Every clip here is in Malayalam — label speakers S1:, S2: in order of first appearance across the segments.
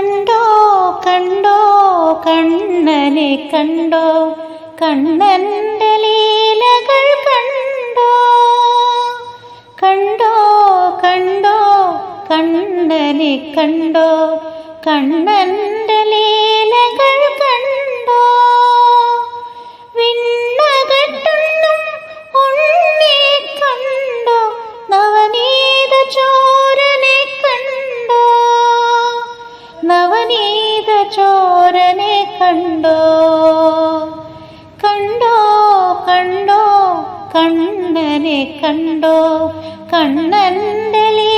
S1: കണ്ടോ കണ്ടോ കണ്ണനെ കണ്ടോ കണ്ണന്റെ ലീലകൾ കണ്ടോ? കണ്ടോ കണ്ടോ കണ്ണനെ കണ്ടോ കണ്ണന്റെ ലീലകൾ ചോരനെ കണ്ടോ? കണ്ടോ കണ്ടോ കണ്ണനെ കണ്ടോ? കണ്ണന്റെ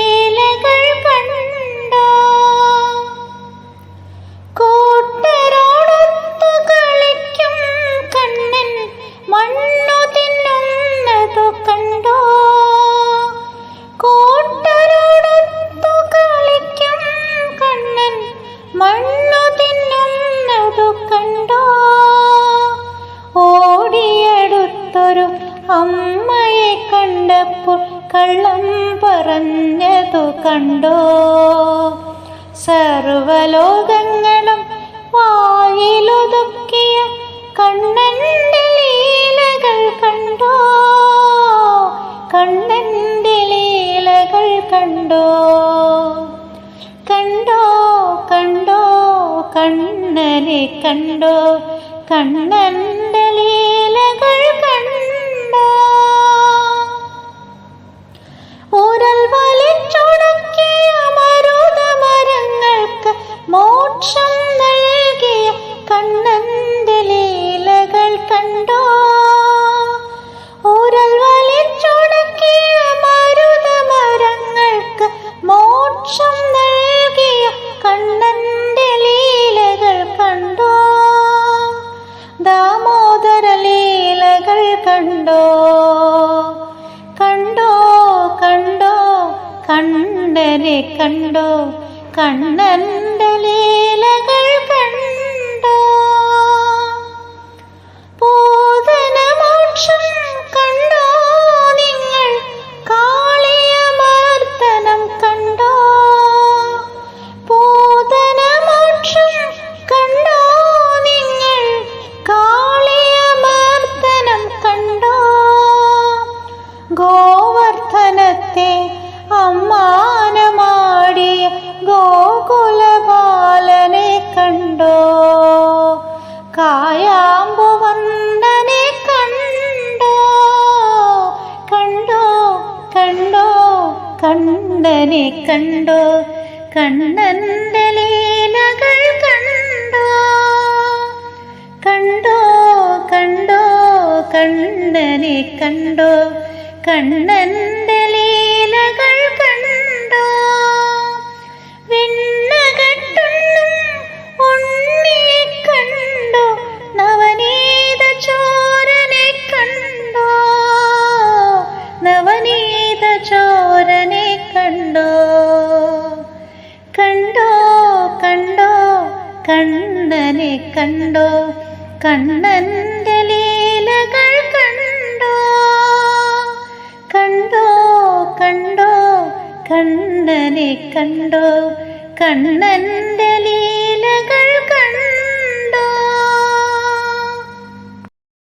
S1: കള്ളം പറഞ്ഞതു കണ്ടോ? സർവലോകങ്ങളും വായിലൊതുക്കിയ കണ്ണന്റെ ലീലകൾ കണ്ടോ? കണ്ണന്റെ ലീലകൾ കണ്ടോ? കണ്ടോ കണ്ടോ കണ്ണനെ കണ്ടോ? കണ്ണന്റെ ലീലകൾ കണ്ടോ? കണ്ണനെ കണ്ടോ? കണ്ണന്റെ ലീലകൾ കണ്ടോ? കണ്ടോ നിങ്ങൾ? കണ്ടോ? കണ്ടോ നിങ്ങൾ? കണ്ടോ? ഗോവർദ്ധനത്തെ കണ്ണനെ കണ്ടോ? കണ്ണന്റെ ലീലകൾ കണ്ടോ? കണ്ടോ കണ്ടോ കണ്ണനെ കണ്ടോ? കണ്ണന്റെ ലീലകൾ കണ്ടോ? വിണ്ണകട്ടുന്നും കണ്ണനെ കണ്ടോ? കണ്ണന്റെ ലീലകൾ കണ്ടോ? കണ്ടോ കണ്ടോ? കണ്ണനെ കണ്ടോ? കണ്ണന്റെ ലീലകൾ